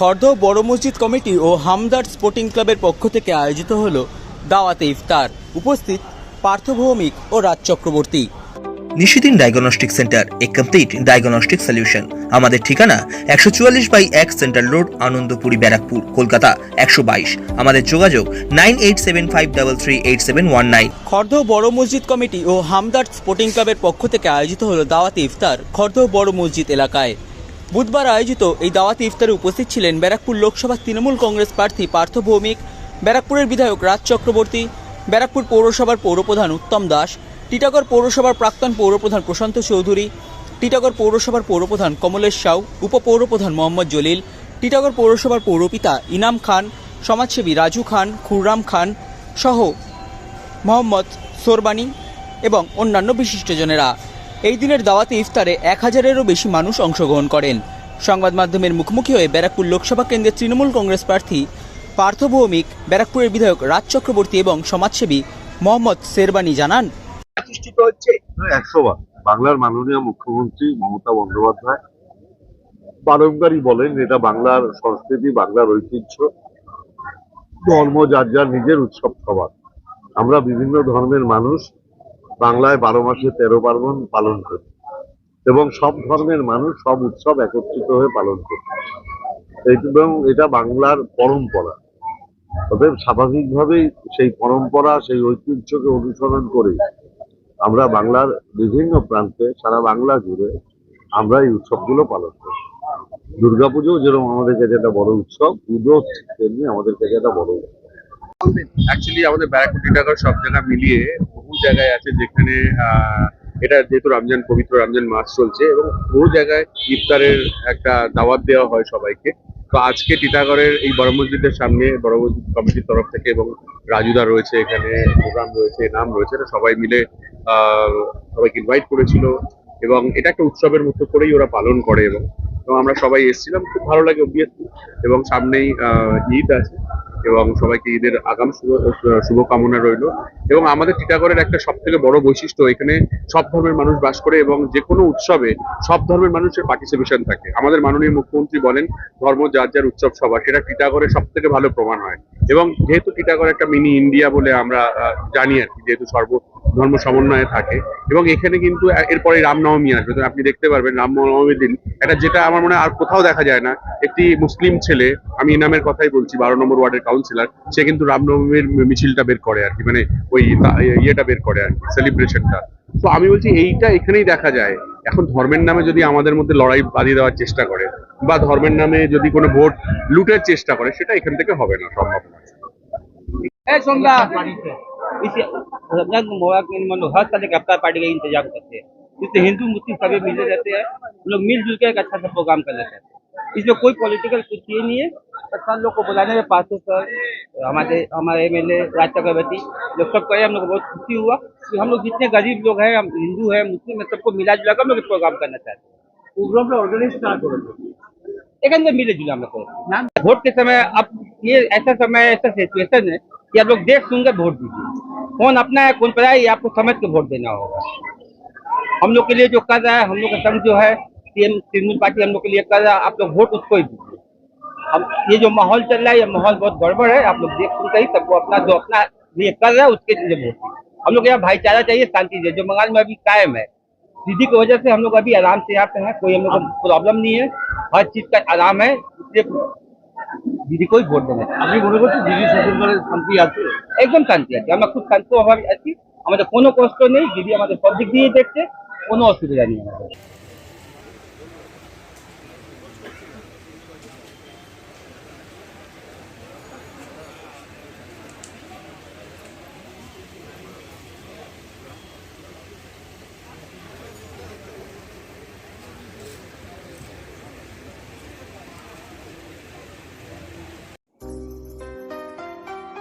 খর্দ বড় মসজিদ কমিটি ও হামদার স্পোর্টিং ক্লাবের পক্ষ থেকে আয়োজিত হল দাওয়াতে ইফতার। উপস্থিত পার্থ ভৌমিক ও রাজ চক্রবর্তী। নিশিদিন ডায়াগনস্টিক সেন্টার এ কমপ্লিট ডায়াগনস্টিক সলিউশন। আমাদের ঠিকানা একশো চুয়াল্লিশ বাই এক সেন্ট্রাল রোড আনন্দপুরি ব্যারাকপুর কলকাতা একশো বাইশ। আমাদের যোগাযোগ nine eight seven five double three eight seven one nine. খর্দ বড় মসজিদ কমিটি ও হামদার্দ স্পোর্টিং ক্লাবের পক্ষ থেকে আয়োজিত হল দাওয়াতে ইফতার খর্দ বড় মসজিদ এলাকায়। বুধবার আয়োজিত এই দাওয়াতে ইফতারে উপস্থিত ছিলেন ব্যারাকপুর লোকসভা তৃণমূল কংগ্রেস প্রার্থী পার্থ ভৌমিক, ব্যারাকপুরের বিধায়ক রাজ চক্রবর্তী, ব্যারাকপুর পৌরসভার পৌরপ্রধান উত্তম দাস, টিটাগড় পৌরসভার প্রাক্তন পৌরপ্রধান প্রশান্ত চৌধুরী, টিটাগড় পৌরসভার পৌরপ্রধান কমলেশ সাউ, উপপৌরপ্রধান মোহাম্মদ জলিল, টিটাগড় পৌরসভার পৌরপিতা ইনাম খান, সমাজসেবী রাজু খান, খুররাম খান সহ মোহাম্মদ সোরবানি এবং অন্যান্য বিশিষ্টজনেরা এই দিনের দাওয়াতে ইফতারে এক হাজারেরও বেশি মানুষ অংশগ্রহণ করেন। সংবাদ মাধ্যমের মুখোমুখি হয়ে ব্যারাকপুর লোকসভা কেন্দ্রের তৃণমূল কংগ্রেস প্রার্থী পার্থ ভৌমিক ব্যারাকপুরের বিধায়ক রাজ চক্রবর্তী এবং সমাজসেবী মোহাম্মদ শেরবানি জানান প্রতিষ্ঠিত হচ্ছে একশো বার। বাংলার মাননীয় মুখ্যমন্ত্রী মমতা বন্দ্যোপাধ্যায় বারংবারই বলেন এটা বাংলার সংস্কৃতি বাংলার ঐতিহ্য। ধর্ম যার যার নিজের উৎসব সবার। আমরা বিভিন্ন ধর্মের মানুষ বাংলায় বারো মাসে তেরো পার্বণ পালন করি। এবং সব ধর্মের মানুষ সব উৎসব একত্রিত হয়ে পালন করি। এবং এটা বাংলার পরম্পরা। অতএব স্বাভাবিকভাবেই সেই পরম্পরা, সেই ঐতিহ্যকে অনুসরণ করে আমরা বাংলার বিভিন্ন প্রান্তে সারা বাংলা জুড়ে আমরা এই উৎসবগুলো পালন করি। দুর্গাপুজো যেরকম আমাদের কাছে একটা বড় উৎসব, পুজো তেমনি আমাদের কাছে একটা বড় উৎসব। অ্যাকচুয়ালি আমাদের ব্যারাকপুর টিটাগড় সব জায়গা মিলিয়ে বহু জায়গায় আছে যেখানে এটা যেহেতু রমজান, পবিত্র রমজান মাস চলছে এবং বহু জায়গায় ইফতারের একটা দাওয়াত দেওয়া হয় সবাইকে। তো আজকে টিটাগড়ের এই বড় মসজিদের সামনে, বড় মসজিদ কমিটির তরফ থেকে এবং রাজুদা রয়েছে, এখানে প্রোগ্রাম রয়েছে, নাম রয়েছে, এটা সবাই মিলে সবাইকে ইনভাইট করেছিল এবং এটা একটা উৎসবের মতো করেই ওরা পালন করে এবং তো আমরা সবাই এসেছিলাম, খুব ভালো লাগে অবভিয়াসলি এবং সামনেই ঈদ আছে। এবং সবাইকে ঈদের আগাম শুভ শুভকামনা রইল। এবং আমাদের টিটাগড়ের একটা সব থেকে বড় বৈশিষ্ট্য, এখানে সব ধর্মের মানুষ বাস করে এবং যে কোনো উৎসবে সব ধর্মের মানুষের পার্টিসিপেশন থাকে। আমাদের মাননীয় মুখ্যমন্ত্রী বলেন, ধর্ম যার যার উৎসব সবার, সেটা টিটাগড়ের সব থেকে ভালো প্রমাণ হয়। এবং যেহেতু টিটাগড় একটা মিনি ইন্ডিয়া বলে আমরা জানি আর কি, যেহেতু সর্ব ধর্ম সমন্বয়ে থাকে এবং এখানে কিন্তু এরপরে রামনবমী আসবে। তো আপনি দেখতে পারবেন রামনবমীর দিন। এটা যেটা আমার মনে হয় আর কোথাও দেখা যায় না। একটি মুসলিম ছেলে, আমি ইনামের কথাই বলছি, বারো নম্বর ওয়ার্ডের কাউন্সিলর সে কিন্তু রামনবমীর মিছিলটা বের করে আর কি মানে ওই ইয়েটা বের করে আর কি সেলিব্রেশনটা তো আমি বলছি, এইটা এখানেই দেখা যায়। এখন ধর্মের নামে যদি আমাদের মধ্যে লড়াই বাঁধিয়ে দেওয়ার চেষ্টা করে, বা ধর্মের নামে যদি কোনো ভোট লুটের চেষ্টা করে, সেটা এখান থেকে হবে না, সম্ভব না मतलब हर साल एक अफ्तार पार्टी का इंतज़ाम करते हैं। जिससे हिंदू मुस्लिम सभी मिले रहते हैं। हम लोग मिलजुल के एक अच्छा सा प्रोग्राम कर लेते हैं। इसमें कोई पॉलिटिकल कुछ ये नहीं है। सब लोग को बुलाने में पास सर हमारे हमारे एम एल ए राज चक्रवर्ती लोग सब कहे हम लोग बहुत खुशी हुआ। कि हम लोग जितने गरीब लोग हैं हम हिंदू हैं मुस्लिम हैं सबको मिला जुला कर हम लोग प्रोग्राम करना चाहते हैं। प्रोग्राम ऑर्गेनाइज ना एक अंदर मिले जुला हम लोग वोट के समय अब ये ऐसा समय ऐसा सिचुएशन है कि आप लोग देख सुनकर वोट दीजिए। कौन अपना है कौन पराया ये आपको समझ के वोट देना होगा। हम लोग के लिए जो कर रहा है, हम लोग का संघ जो है तृणमूल पार्टी हम लोग के लिए कर रहा है, आप लोग वोट उसको ही दीजिए। हम, ये जो माहौल चल रहा है, ये माहौल बहुत गड़बड़ है, आप लोग देख सुन ही, सबको अपना, जो अपना लिए कर रहा है, उसके लिए वोट हम लोग यहाँ भाईचारा चाहिए, शांति चाहिए, जो बंगाल में अभी कायम है। दीदी की वजह से हम लोग अभी आराम से यहाँ पे हैं, कोई हम लोग को प्रॉब्लम नहीं है। हर चीज़ का आराम है, इसलिए দিদি কই ভোট দেবেন আপনি মনে করছেন দিদি করে শান্তি আছে? একদম শান্তি আছে। আমরা খুব শান্ত হওয়ার আছি। আমাদের কোনো কষ্ট নেই। দিদি আমাদের সব দিক দিয়ে দেখছে। কোনো অসুবিধা নেই আমাদের।